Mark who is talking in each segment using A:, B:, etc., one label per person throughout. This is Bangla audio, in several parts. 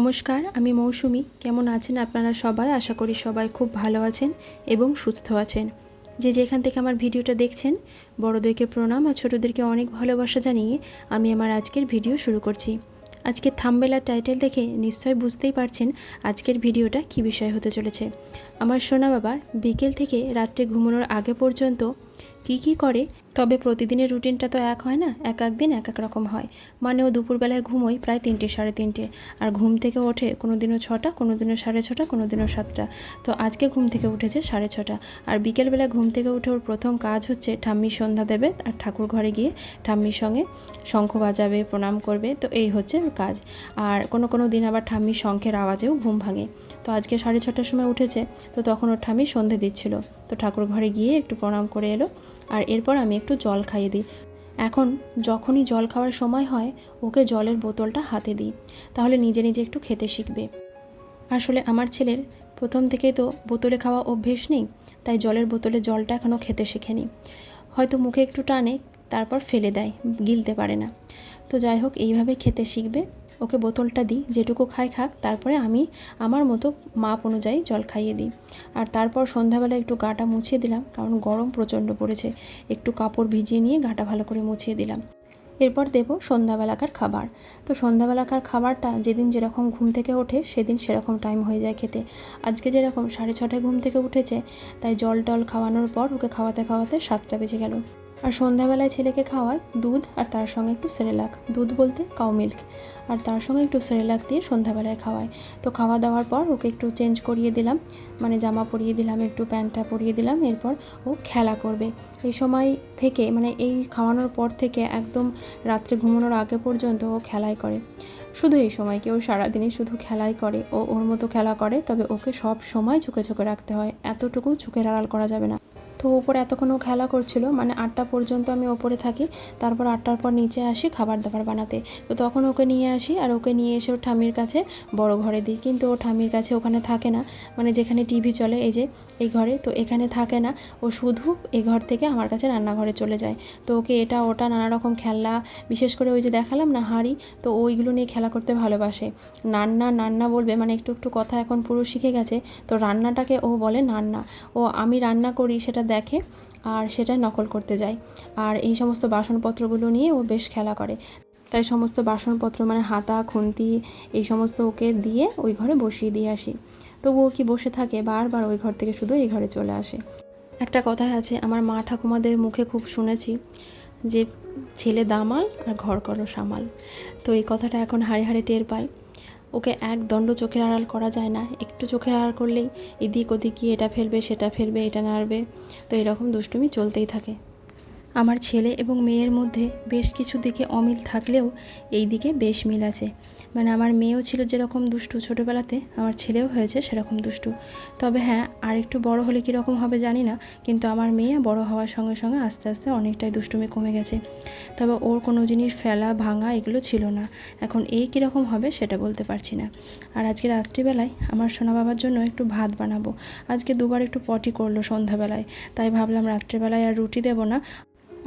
A: নমস্কার, আমি মৌসুমি। কেমন আছেন আপনারা সবাই? আশা করি সবাই খুব ভালো আছেন এবং সুস্থ আছেন। যে যেখান থেকে আমার ভিডিওটা দেখছেন, বড়োদেরকে প্রণাম আর ছোটোদেরকে অনেক ভালোবাসা জানিয়ে আমি আমার আজকের ভিডিও শুরু করছি। আজকের থামবেলার টাইটেল দেখে নিশ্চয় বুঝতেই পারছেন আজকের ভিডিওটা কী বিষয় হতে চলেছে। আমার সোনা বাবার বিকেল থেকে রাত্রে ঘুমানোর আগে পর্যন্ত কি কি করে? তবে প্রতিদিনের রুটিনটা তো এক হয় না, এক এক দিন এক এক রকম হয়। মানে ও দুপুরবেলায় ঘুমোই প্রায় তিনটে, সাড়ে তিনটে। আর ঘুম থেকে ওঠে কোনো দিনও ছটা কোনো দিনও সাড়ে ছটা কোনো দিনও সাতটা। তো আজকে ঘুম থেকে উঠেছে সাড়ে ছটা। আর বিকেলবেলায় ঘুম থেকে উঠে ওর প্রথম কাজ হচ্ছে ঠাম্মি সন্ধ্যা দেবে আর ঠাকুর ঘরে গিয়ে ঠাম্মির সঙ্গে শঙ্খ বাজাবে, প্রণাম করবে। তো এই হচ্ছে ওর কাজ। আর কোনো কোনো দিন আবার ঠাম্মির শঙ্খের আওয়াজেও ঘুম ভাঙে। তো আজকে সাড়ে ছটার সময় উঠেছে, তো তখন ওর ঠামি সন্ধে দিচ্ছিল। তো ঠাকুর ঘরে গিয়ে একটু প্রণাম করে এলো, আর এরপর আমি একটু জল খাইয়ে দিই। এখন যখনই জল খাওয়ার সময় হয়, ওকে জলের বোতলটা হাতে দিই, তাহলে নিজে নিজে একটু খেতে শিখবে। আসলে আমার ছেলের প্রথম থেকেই তো বোতলে খাওয়া অভ্যেস নেই, তাই জলের বোতলে জলটা এখনও খেতে শেখেনি। হয়তো মুখে একটু টানে, তারপর ফেলে দেয়, গিলতে পারে না। তো যাই হোক, এইভাবে খেতে শিখবে। ওকে বোতলটা দিই, যেটুকু খায় খাক, তারপরে আমি আমার মতো মাপ অনুযায়ী জল খাইয়ে দিই। আর তারপর সন্ধ্যাবেলা একটু গাটা মুছিয়ে দিলাম, কারণ গরম প্রচণ্ড পড়েছে। একটু কাপড় ভিজিয়ে নিয়ে গাটা ভালো করে মুছিয়ে দিলাম। এরপর দেব সন্ধ্যাবেলাকার খাবার। তো সন্ধ্যাবেলাকার খাবারটা যেদিন যেরকম ঘুম থেকে ওঠে, সেদিন সেরকম টাইম হয়ে যায় খেতে। আজকে যেরকম সাড়ে ছটায় ঘুম থেকে উঠেছে, তাই জল টল খাওয়ানোর পর ওকে খাওয়াতে খাওয়াতে সাতটা বেজে গেল। আর সন্ধ্যাবেলায় ছেলেকে খাওয়ায় দুধ আর তার সঙ্গে একটু সেরেলাক। দুধ বলতে কাউ মিল্ক আর তার সঙ্গে একটু সেরেলাক দিয়ে সন্ধ্যাবেলায় খাওয়ায়। তো খাওয়া দাওয়ার পর ওকে একটু চেঞ্জ করিয়ে দিলাম। মানে জামা পরিয়ে দিলাম, একটু প্যান্টটা পরিয়ে দিলাম। এরপর ও খেলা করবে। এই সময় থেকে মানে এই খাওয়ানোর পর থেকে একদম রাত্রে ঘুমানোর আগে পর্যন্ত ও খেলাই করে। শুধু এই সময় কেউ সারাদিনই শুধু খেলাই করে। ও ওর মতো খেলা করে, তবে ওকে সব সময় চোখে চোখে রাখতে হয়। এতটুকু চোখের আড়াল করা যাবে না। তো এতক্ষণ ও খেলা করছিল মানে আটটা পর্যন্ত আমি ওপরে থাকি, তারপর আটটার পর নিচে আসি খাবার দাবার বানাতে। তো তখন ওকে নিয়ে আসি, আর ওকে নিয়ে এসে ওর ঠামির কাছে বড় ঘরে দিই। কিন্তু ও ঠামির কাছে ওখানে থাকে না মানে যেখানে টিভি চলে, এই যে এই ঘরে, তো এখানে থাকে না। ও শুধু এই ঘর থেকে আমার কাছে রান্নাঘরে চলে যায়। তো ওকে এটা, ওটা নানা রকম খেলনা, বিশেষ করে ওই যে দেখালাম না, হাঁড়ি, তো ওইগুলো নিয়ে খেলা করতে ভালোবাসে। নান্না নান্না বলবে মানে একটু একটু কথা এখন পুরো শিখে গেছে, তো রান্নাটাকে ও বলে নান্না। ও আমি রান্না করি, সেটা দেখে আর সেটা নকল করতে যায়। আর এই সমস্ত বাসনপত্রগুলো নিয়ে ও বেশ খেলা করে। তাই সমস্ত বাসনপত্র মানে হাতা, খুন্তি এই সমস্ত ওকে দিয়ে ওই ঘরে বসিয়ে দিয়ে আসি। তবুও কি বসে থাকে বারবার ওই ঘর থেকে শুধু এই ঘরে চলে আসে। একটা কথা আছে, আমার মা ঠাকুমাদের মুখে খুব শুনেছি যে ছেলে দামাল আর ঘর করো সামাল। তো এই কথাটা এখন হাড়ে হাড়ে টের পাই ওকে এক দণ্ড চোখের আড়াল করা যায় না। একটু চোখের আড়াল করলেই এদিক ওদিক কি এটা ফেলবে, সেটা ফেলবে, এটা নাড়বে। তো এরকম দুষ্টুমি চলতেই থাকে। আমার ছেলে এবং মেয়ের মধ্যে বেশ কিছু দিকে অমিল থাকলেও এই দিকে বেশ মিল আছে। মানে আমার মেয়েও ছিল যেরকম দুষ্টু ছোটোবেলাতে, আমার ছেলেও হয়েছে সেরকম দুষ্টু। তবে হ্যাঁ আর একটু বড় হলে কীরকম হবে জানি না, কিন্তু আমার মেয়ে বড় হওয়ার সঙ্গে সঙ্গে আস্তে আস্তে অনেকটাই দুষ্টুমি কমে গেছে। তবে ওর কোনো জিনিস ফেলা, ভাঙা এগুলো ছিল না। এখন এই কীরকম হবে সেটা বলতে পারছি না। আর আজকে রাত্রিবেলায় আমার সোনা বাবার জন্য একটু ভাত বানাবো। আজকে দুবার একটু পটি করল সন্ধ্যাবেলায়, তাই ভাবলাম রাত্রিবেলায় আর রুটি দেবো না।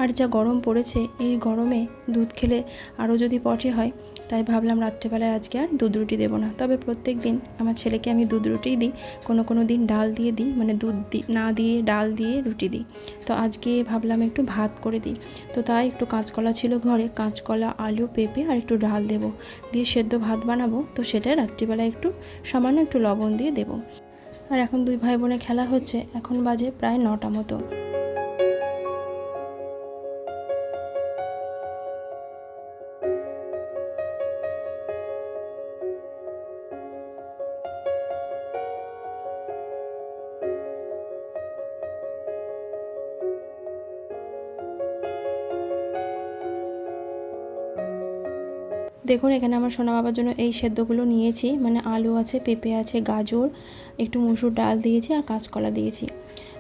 A: আর যা গরম পড়েছে, এই গরমে দুধ খেলে আরও যদি পটি হয় তাই ভাবলাম রাত্রেবেলায় আজকে আর দুধ রুটি দেবো না। তবে প্রত্যেক দিন আমার ছেলেকে আমি দুধ রুটিই দিই, কোনো কোনো দিন ডাল দিয়ে দিই মানে দুধ না দিয়ে ডাল দিয়ে রুটি দিই। তো আজকে ভাবলাম একটু ভাত করে দিই। তো তাই একটু কাঁচকলা ছিল ঘরে, কাঁচকলা, আলু, পেঁপে আর একটু ডাল দেবো। দিয়ে সেদ্ধ ভাত বানাবো, তো সেটা রাত্রিবেলায় একটু সামান্য একটু লবণ দিয়ে দেবো। আর এখন দুই ভাই বোনে খেলা হচ্ছে, এখন বাজে প্রায় নটা মতো। দেখুন, এখানে আমার সোনা বাবার জন্য এই সেদ্ধগুলো নিয়েছি। মানে আলু আছে, পেঁপে আছে, গাজর, একটু মুসুর ডাল দিয়েছি আর কাঁচকলা দিয়েছি।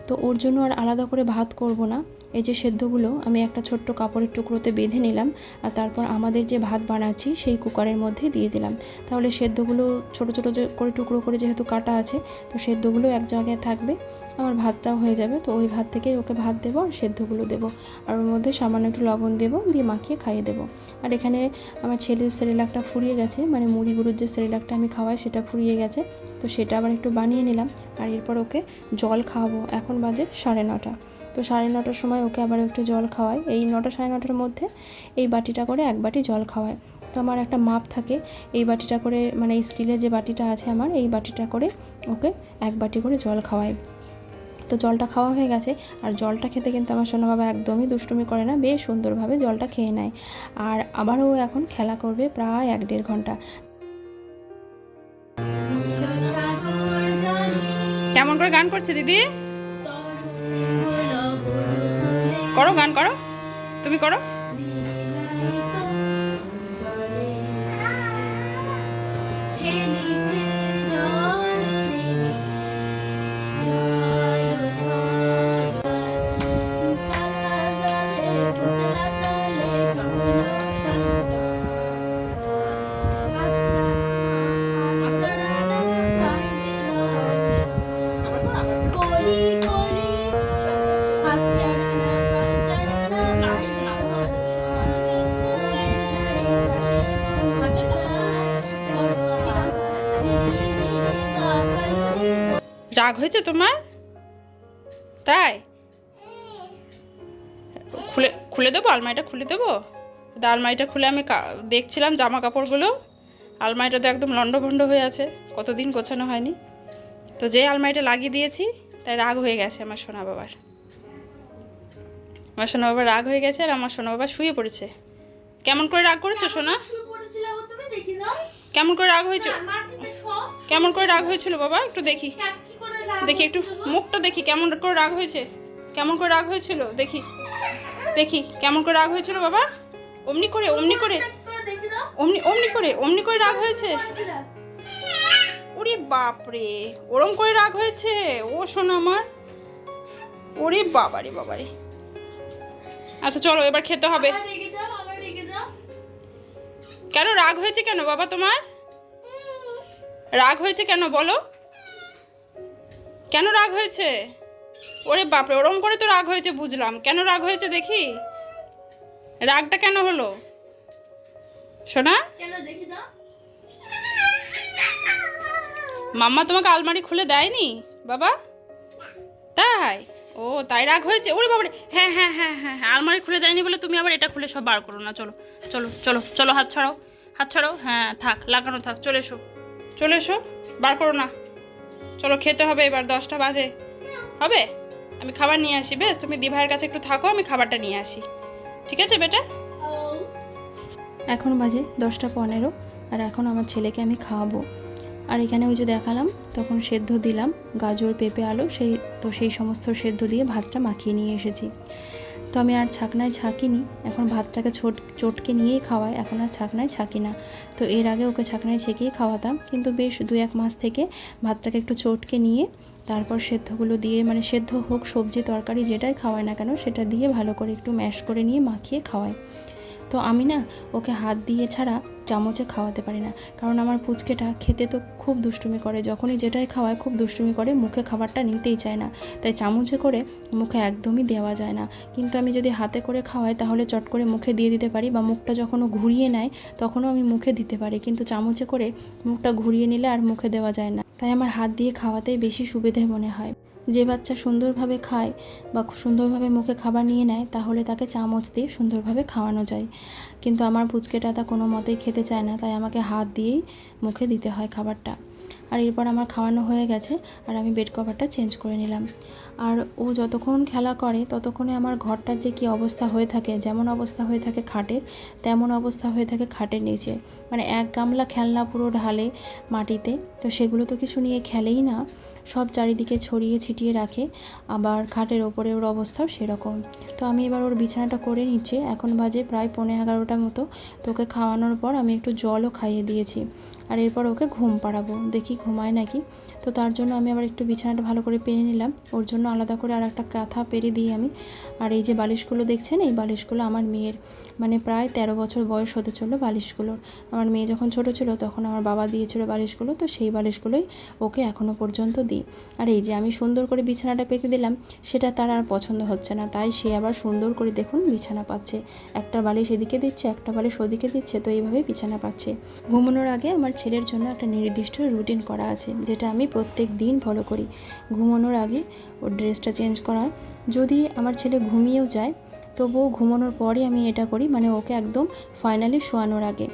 A: তো ওর জন্য আর আলাদা করে ভাত করব না। এই যে সেদ্ধগুলো আমি একটা ছোট্ট কাপড়ের টুকরোতে বেঁধে নিলাম আর তারপর আমাদের যে ভাত বানাচ্ছি সেই কুকারের মধ্যে দিয়ে দিলাম। তাহলে সেদ্ধগুলো ছোট ছোট যে করে টুকরো করে যেহেতু কাটা আছে, তো সেদ্ধগুলো এক জায়গায় থাকবে। আমার ভাতটাও হয়ে যাবে, তো ওই ভাত থেকেই ওকে ভাত দেবো আর সেদ্ধগুলো দেবো। আর ওর মধ্যে সামান্য একটু লবণ দেবো, দিয়ে মাখিয়ে খাইয়ে দেবো। আর এখানে আমার ছেলের সেরেলাকটা ফুরিয়ে গেছে মানে মুড়ি গুঁড়োর যে সেরেলাকটা আমি খাওয়াই সেটা ফুরিয়ে গেছে, তো সেটা আবার একটু বানিয়ে নিলাম। আর এরপর ওকে জল খাওয়াবো, এখন বাজে সাড়ে নটা। তো সাড়ে নটার সময় ওকে আবার একটু জল খাওয়াই। এই নটা সাড়ে নটার মধ্যে এই বাটিটা করে এক বাটি জল খাওয়ায় তো আমার একটা মাপ থাকে এই বাটিটা করে মানে এই স্টিলের যে বাটিটা আছে আমার এই বাটিটা করে ওকে এক বাটি করে জল খাওয়াই। তো জলটা খাওয়া হয়ে গেছে আর জলটা খেতে কিন্তু আমার সোনা বাবা একদমই দুষ্টুমি করে না বেশ সুন্দরভাবে জলটা খেয়ে নেয়। আর আবারও এখন খেলা করবে প্রায় এক দেড় ঘণ্টা।
B: কেমন করে গান করছে দিদি? করো গান করো। তুমি করো। রাগ হয়েছে তোমার? তাই? খুলে খুলে দেবো? আলমারিটা খুলে দেবো? আলমারিটা খুলে আমি দেখছিলাম জামা কাপড়গুলো আলমারিটা তো একদম লণ্ডভণ্ড হয়ে আছে। কতদিন গোছানো হয়নি। তো যে আলমারিটা লাগিয়ে দিয়েছি তাই রাগ হয়ে গেছে আমার সোনা বাবার। আমার সোনা বাবার রাগ হয়ে গেছে আর আমার সোনা বাবা শুয়ে পড়েছে। কেমন করে রাগ করেছ সোনা? কেমন করে রাগ হয়েছে? কেমন করে রাগ হয়েছিল বাবা? একটু দেখি। দেখি একটু মুখটা দেখি কেমন করে রাগ হয়েছে? কেমন করে রাগ হয়েছিল? দেখি। দেখি কেমন করে রাগ হয়েছিল বাবা? অমনি করে অমনি করে। অমনি অমনি করে অমনি করে রাগ হয়েছে? ওরে বাপরে ওরম করে রাগ হয়েছে? ও শোনা আমার। ওরে বাবারে বাবারে। আচ্ছা চলো এবার খেতে হবে। কেন রাগ হয়েছে কেন বাবা তোমার? রাগ হয়েছে কেন বলো? কেন রাগ হয়েছে? ওরে বাপরে ওরম করে তো রাগ হয়েছে বুঝলাম। কেন রাগ হয়েছে দেখি? রাগটা কেন হলো? শোনা মাম্মা তোমাকে আলমারি খুলে দেয়নি? বাবা? তাই? ও তাই রাগ হয়েছে? ওরে বাবারে হ্যাঁ হ্যাঁ হ্যাঁ হ্যাঁ হ্যাঁ আলমারি খুলে দেয়নি বলে তুমি আবার এটা খুলে সব বার করো না। চলো চলো চলো চলো হাত ছাড়াও হাত ছাড়াও হ্যাঁ থাক লাগানো থাক চলে এসো। চলে এসো বার করো না। চলো খেতে হবে, এবার দশটা বাজে। হবে? আমি খাবার নিয়ে আসি, বেশ? তুমি দিভাইয়ের কাছে একটু থাকো, আমি খাবারটা নিয়ে আসি। ঠিক আছে বেটা?
A: এখন বাজে দশটা পনেরো, আর এখন আমার ছেলেকে আমি খাওয়াবো। আর এখানে ওই যে দেখালাম, তখন সেদ্ধ দিলাম, গাজর, পেঁপে, আলু, সেই তো সেই সমস্ত সেদ্ধ দিয়ে ভাতটা মাখিয়ে নিয়ে এসেছি। তো আমি আর ছাকনায় ছাকিনি এখন ভাতটাকে ছোট, চটকে নিয়েই খাওয়াই এখন আর ছাকনায় ছাঁকি না। তো এর আগে ওকে ছাকনায় ছেঁকেই খাওয়াতাম। কিন্তু বেশ দু এক মাস থেকে ভাতটাকে একটু চটকে নিয়ে তারপর সেদ্ধগুলো দিয়ে মানে সেদ্ধ হোক, সবজি, তরকারি যেটাই খাওয়ায় না কেন, সেটা দিয়ে ভালো করে একটু ম্যাশ করে নিয়ে মাখিয়ে খাওয়াই তো আমি না, ওকে হাত দিয়ে ছাড়া চামচে খাওয়াতে পারি না। কারণ আমার পুচকেটা খেতে তো খুব দুষ্টুমি করে। যখনই যেটাই খাওয়ায় খুব দুষ্টুমি করে, মুখে খাবারটা নিতেই চায় না। তাই চামচে করে মুখে একদমই দেওয়া যায় না। কিন্তু আমি যদি হাতে করে খাওয়াই, তাহলে চট করে মুখে দিয়ে দিতে পারি বা মুখটা যখন ও ঘুরিয়ে নেয়, তখনও আমি মুখে দিতে পারি। কিন্তু চামচে করে মুখটা ঘুরিয়ে নিলে আর মুখে দেওয়া যায় না। তাই আমার হাত দিয়ে খাওয়াতেই বেশি সুবিধে মনে হয়। যে বাচ্চা সুন্দরভাবে খায় বা সুন্দরভাবে মুখে খাবার নিয়ে নেয়, তাহলে তাকে চামচ দিয়ে সুন্দরভাবে খাওয়ানো যায়। কিন্তু আমার পুচকেটা তা কোনো মতেই খেতে চায় না, তাই আমাকে হাত দিয়েই মুখে দিতে হয় খাবারটা। আর এরপর আমার খাওয়ানো হয়ে গেছে, আর আমি বেড কভারটা চেঞ্জ করে নিলাম। আর ও যতক্ষণ খেলা করে, ততক্ষণে আমার ঘরটার যে কী অবস্থা হয়ে থাকে, যেমন অবস্থা হয়ে থাকে খাটের, তেমন অবস্থা হয়ে থাকে খাটের নিচে। মানে এক গামলা খেলনা পুরো ঢালে মাটিতে, তো সেগুলো তো কিছু নিয়ে খেলেই না। সব চারিদিকে ছড়িয়ে ছিটিয়ে রাখে, আবার খাটের ওপরে ওর অবস্থাও সেরকম। তো আমি এবার ওর বিছানাটা করে নিচ্ছি। এখন বাজে প্রায় পৌনে এগারোটার মতো। তোকে খাওয়ানোর পর আমি একটু জলও খাইয়ে দিয়েছি। আর এরপর ওকে ঘুম পাড়াবো। দেখি ঘুমায় নাকি। তো তার জন্য আমি আবার একটু বিছানাটা ভালো করে পেরে নিলাম। ওর জন্য আলাদা করে আর একটা কাঁথা পেরে দিই আমি। আর এই যে বালিশগুলো দেখছেন, এই বালিশগুলো আমার মেয়ের মানে প্রায় তেরো বছর বয়স হতে চলল বালিশগুলোর। আমার মেয়ে যখন ছোট ছিল তখন আমার বাবা দিয়েছিল বালিশগুলো, তো সেই বালিশগুলোই ওকে এখনও পর্যন্ত দিই। আর এই যে আমি সুন্দর করে বিছানাটা পেতে দিলাম, সেটা তার আর পছন্দ হচ্ছে না। তাই সে আবার সুন্দর করে দেখুন বিছানা পাচ্ছে। একটা বালিশ এদিকে দিচ্ছে, একটা বালিশ ওদিকে দিচ্ছে, তো এইভাবেই বিছানা পাচ্ছে। ঘুমানোর আগে আমার ছেলের জন্য একটা নির্দিষ্ট রুটিন করা আছে, যেটা আমি প্রত্যেক দিন ফলো করি। ঘুমানোর আগে ওর ড্রেসটা চেঞ্জ করার। যদি আমার ছেলে ঘুমিয়েও যায়, তবুও ঘুমানোর পরই আমি এটা করি মানে ওকে একদম ফাইনালি শোয়ানোর আগে।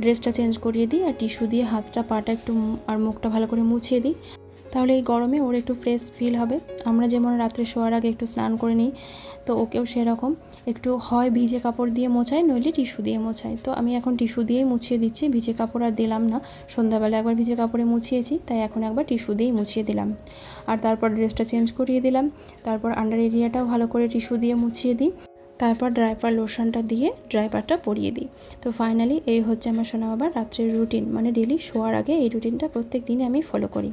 A: ড্রেসটা চেঞ্জ করিয়ে দিই আর টিস্যু দিয়ে হাতটা পাটা একটু আর মুখটা ভালো করে মুছিয়ে দিই। তাহলে এই গরমে ওর একটু ফ্রেশ ফিল হবে। আমরা যেমন রাত্রে শোয়ার আগে একটু স্নান করে নিই, তো ওকেও সেরকম। একটু হয় ভিজে কাপড় দিয়ে মোছাই, নইলে টিস্যু দিয়ে মোছাই। তো আমি এখন টিস্যু দিয়েই মুছিয়ে দিচ্ছি, ভিজে কাপড় আর দিলাম না। সন্ধ্যাবেলা একবার ভিজে কাপড়ে মুছিয়েছি, তাই এখন একবার টিস্যু দিয়েই মুছিয়ে দিলাম। আর তারপর ড্রেসটা চেঞ্জ করিয়ে দিলাম। তারপর আন্ডার এরিয়াটাও ভালো করে টিস্যু দিয়ে মুছিয়ে দিই। তারপর ড্রাইপার লোশনটা দিয়ে ড্রাইপারটা পরিয়ে দিই। তো ফাইনালি এই হচ্ছে আমার সোনা বাবার রাত্রের রুটিন মানে ডেলি শোয়ার আগে এই রুটিনটা প্রত্যেক দিনই আমি ফলো করি।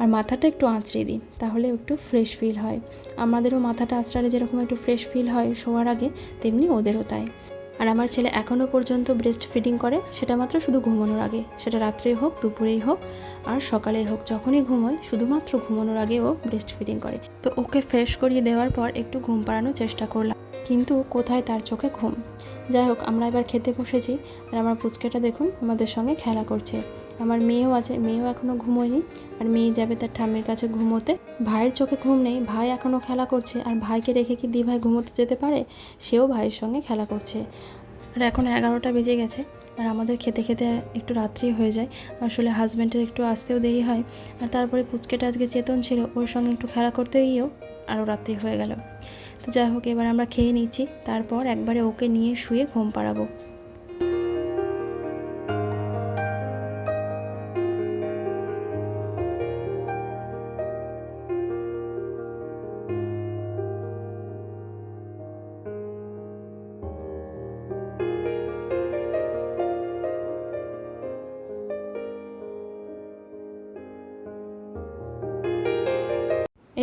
A: আর মাথাটা একটু আঁচড়ে দিই তাহলে একটু ফ্রেশ ফিল হয়। আমাদেরও মাথাটা আঁচড়ালে যেরকম একটু ফ্রেশ ফিল হয় শোয়ার আগে, তেমনি ওদেরও তাই। আর আমার ছেলে এখনও পর্যন্ত ব্রেস্ট ফিডিং করে, সেটা মাত্র শুধু ঘুমানোর আগে। সেটা রাত্রেই হোক, দুপুরেই হোক, আর সকালেই হোক, যখনই ঘুমোয়, শুধুমাত্র ঘুমানোর আগে ও ব্রেস্ট ফিডিং করে। তো ওকে ফ্রেশ করিয়ে দেওয়ার পর একটু ঘুম পাড়ানোর চেষ্টা করলাম, কিন্তু কোথায় তার চোখে ঘুম? যাই হোক, আমরা এবার খেতে বসেছি, আর আমার পুচকেটা দেখুন আমাদের সঙ্গে খেলা করছে। আমার মেয়েও আছে, মেয়েও এখনও ঘুমোয়নি, আর মেয়ে যাবে তার ঠাম্মির কাছে ঘুমোতে। ভাইয়ের চোখে ঘুম নেই, ভাই এখনও খেলা করছে, আর ভাইকে রেখে কি দি ভাই ঘুমোতে যেতে পারে? সেও ভাইয়ের সঙ্গে খেলা করছে। আর এখন এগারোটা বেজে গেছে, আর আমাদের খেতে খেতে একটু রাত্রি হয়ে যায়। আসলে হাজব্যান্ডের একটু আসতেও দেরি হয়, আর তারপরে পুচকেটা আজকে চেতন ছিল, ওর সঙ্গে একটু খেলা করতে গিয়েও আরও রাত্রি হয়ে গেল। তো যাই হোক, এবার আমরা খেয়ে নিচ্ছি, তারপর একবারে ওকে নিয়ে শুয়ে ঘুম পাড়াবো।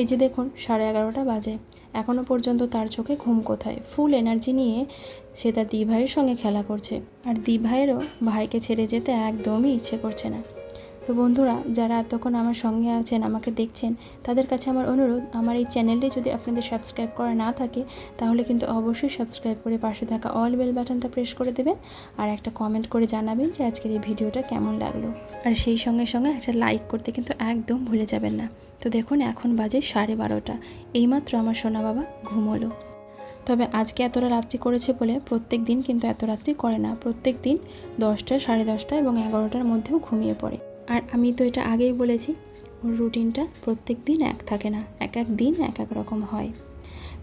A: এই যে দেখুন, সাড়ে এগারোটা বাজে। এখনও পর্যন্ত তার চোখে ঘুম কোথায়? ফুল এনার্জি নিয়ে সে তার দি ভাইয়ের সঙ্গে খেলা করছে। আর দি ভাইয়েরও ভাইকে ছেড়ে যেতে একদমই ইচ্ছে করছে না। তো বন্ধুরা, যারা এতক্ষণ আমার সঙ্গে আছেন, আমাকে দেখছেন, তাদের কাছে আমার অনুরোধ, আমার এই চ্যানেলটি যদি আপনাদের সাবস্ক্রাইব করা না থাকে, তাহলে কিন্তু অবশ্যই সাবস্ক্রাইব করে পাশে থাকা অল বেল বাটনটা প্রেস করে দেবেন আর একটা কমেন্ট করে জানাবেন যে আজকের এই ভিডিওটা কেমন লাগল। আর সেই সঙ্গে সঙ্গে একটা লাইক করতে কিন্তু একদম ভুলে যাবেন না। তো দেখুন, এখন বাজে সাড়ে বারোটা। এইমাত্র আমার সোনা বাবা ঘুমোলো। তবে আজকে এতটা রাত্রি করেছে বলে প্রত্যেক দিন কিন্তু এত রাত্রি করে না। প্রত্যেক দিন দশটা, সাড়ে দশটা এবং এগারোটার মধ্যেও ঘুমিয়ে পড়ে। আর আমি তো এটা আগেই বলেছি, ওর রুটিনটা প্রত্যেক দিন এক থাকে না। এক এক দিন এক এক রকম হয়।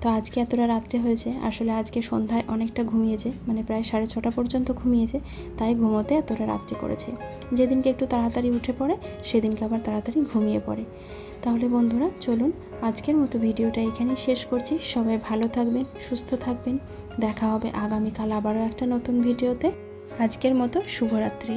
A: তো আজকে এতটা রাত্রে হয়েছে, আসলে আজকে সন্ধ্যায় অনেকটা ঘুমিয়েছে মানে প্রায় সাড়ে ছটা পর্যন্ত ঘুমিয়েছে, তাই ঘুমোতে এতটা রাত্রি করেছে। যেদিনকে একটু তাড়াতাড়ি উঠে পড়ে, সেদিনকে আবার তাড়াতাড়ি ঘুমিয়ে পড়ে। তাহলে বন্ধুরা, চলুন আজকের মতো ভিডিওটা এখানেই শেষ করছি। সবাই ভালো থাকবেন, সুস্থ থাকবেন। দেখা হবে আগামীকাল আবারও একটা নতুন ভিডিওতে। আজকের মতো শুভরাত্রি।